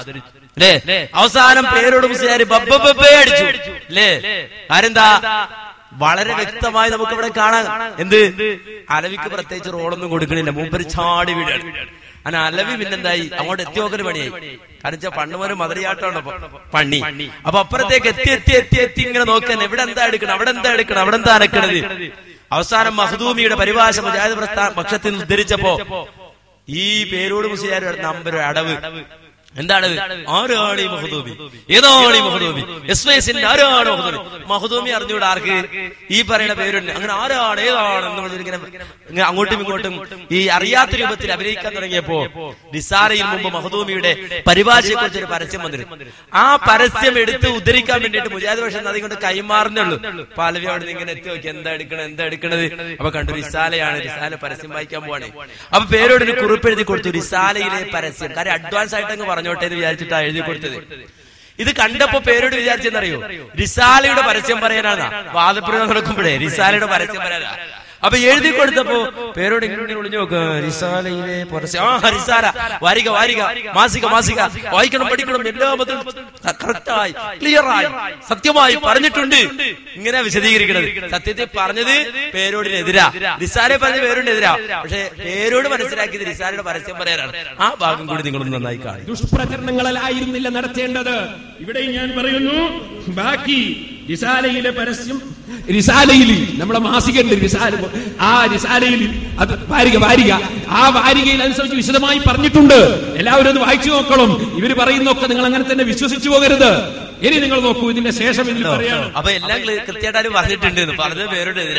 അല്ലേ അവസാനം പേരോട് ബബ്ബേ അടിച്ചു. അല്ലേ ആരെന്താ? വളരെ വ്യക്തമായി നമുക്ക് ഇവിടെ കാണാം. എന്ത്? അലവിക്ക് പ്രത്യേകിച്ച് റോളൊന്നും കൊടുക്കണില്ല മൂപ്പര് ചാടി വീടാണ് അങ്ങനെ അലവി പിന്നെന്തായി അങ്ങോട്ട് എത്തിയോക്കൊരു പണിയായി. കാരണം വെച്ചാൽ പണ്ടുപോലെ മധുരയാട്ടമാണ് പണി. അപ്പൊ അപ്പുറത്തേക്ക് എത്തി എത്തി എത്തി എത്തി ഇങ്ങനെ നോക്കാൻ എവിടെ എന്താ എടുക്കണം അവിടെ എന്താ എടുക്കണം അവിടെ എന്താ അരക്കണത് അവസാനം മഹദൂമിയുടെ പരിഭാഷ മുജാഹിദ് പ്രസ്ഥാന പക്ഷത്തിൽ നിന്ന് ഉദ്ധരിച്ചപ്പോ ഈ പേരോട് മുസ്ലിയാർ നമ്പർ അടവ്. എന്താണ്? ആരാണ് ഈ മഹദൂബി? ഏതാണ് ഈ മഹദൂബി? എസ് വൈസിന്റെ ആരാണ് മഹദൂബി? മഹദൂമി അറിഞ്ഞുകൂടെ ആർക്ക്? ഈ പറയുന്ന പേരുണ്ട്. അങ്ങനെ ആരാണ്? ഏതാണ് എന്ന് ഇങ്ങനെ അങ്ങോട്ടും ഇങ്ങോട്ടും ഈ അറിയാത്ത രൂപത്തിൽ അഭിനയിക്കാൻ തുടങ്ങിയപ്പോ നിസാരയിൽ മുമ്പ് മഹദൂമിയുടെ പരിഭാഷയെ കുറിച്ച് ഒരു പരസ്യം വന്നിരുന്നു. ആ പരസ്യം എടുത്ത് ഉദ്ധരിക്കാൻ വേണ്ടിയിട്ട് മുജാദ് പക്ഷെ നദി കൊണ്ട് കൈമാറുന്നുള്ളൂ. പാലവി അവിടെ ഇങ്ങനെ എത്തി നോക്കി എന്താ എടുക്കണത് എന്താ എടുക്കണത് അപ്പൊ കണ്ടു റിസാലയാണ് റിസാല പരസ്യം വായിക്കാൻ പോവാണ്. അപ്പൊ പേരോട് ഒരു കുറിപ്പ് എഴുതി കൊടുത്തു റിസാലയിലെ പരസ്യം. കാര്യം അഡ്വാൻസ് ആയിട്ട് അങ്ങ് പറഞ്ഞോട്ടെ എന്ന് വിചാരിച്ചിട്ടാ എഴുതി കൊടുത്തത് ഇത് കണ്ടപ്പോ പേരോട് വിചാരിച്ചെന്നറിയോ? റിസാലയുടെ പരസ്യം പറയാനാണ്. വാദപ്രയോഗം നടക്കുമ്പോഴേ റിസാലയുടെ പരസ്യം പറയാനാ അപ്പൊ എഴുതി കൊടുത്തപ്പോ പേരോട് ഇങ്ങനെ ഒളിഞ്ഞു നോക്കുക റിസാലയിലെ പരസ്യം ആ ഹരിസാല വാരിക വാരിക മാസിക മാസിക വായിക്കണം പഠിക്കണം. എല്ലാം കറക്റ്റായി ക്ലിയറായി. സത്യമായി പറഞ്ഞിട്ടുണ്ട്. ഇങ്ങനെ വിശദീകരിക്കുന്നത് സത്യത്തിൽ പറഞ്ഞത് പേരോടിനെതിരാ. റിസാലെ പറഞ്ഞ പേരോടിനെതിരാ. പക്ഷെ പേരോട് മനസ്സിലാക്കിയത് റിസാലയുടെ പരസ്യം പറയാനാണ്. ആ ഭാഗം കൂടി നിങ്ങളൊന്ന് നന്നായി കാണും ദുഷ്പ്രചരണങ്ങളായിരുന്നില്ല നടത്തേണ്ടത്. ഇവിടെ ഞാൻ പറയുന്നു ബാക്കി റിസാലയിലെ പരസ്യം. റിസാലയിൽ നമ്മുടെ മാസികയുണ്ട് റിസാല ആ റിസാലയിൽ അത് വാരിക വാരിക. ആ വാരികയിൽ അനുസരിച്ച് വിശദമായി പറഞ്ഞിട്ടുണ്ട്. എല്ലാവരും അത് വായിച്ചു നോക്കണം. ഇവർ പറയുന്നൊക്കെ നിങ്ങൾ അങ്ങനെ തന്നെ വിശ്വസിച്ചു പോകരുത്. ഇനി നിങ്ങൾ നോക്കൂ ഇതിന്റെ ശേഷം അപ്പൊ എല്ലാം കൃത്യമായിട്ട് പറഞ്ഞിട്ടുണ്ട്. പറഞ്ഞ പേരുടെ എതിരാ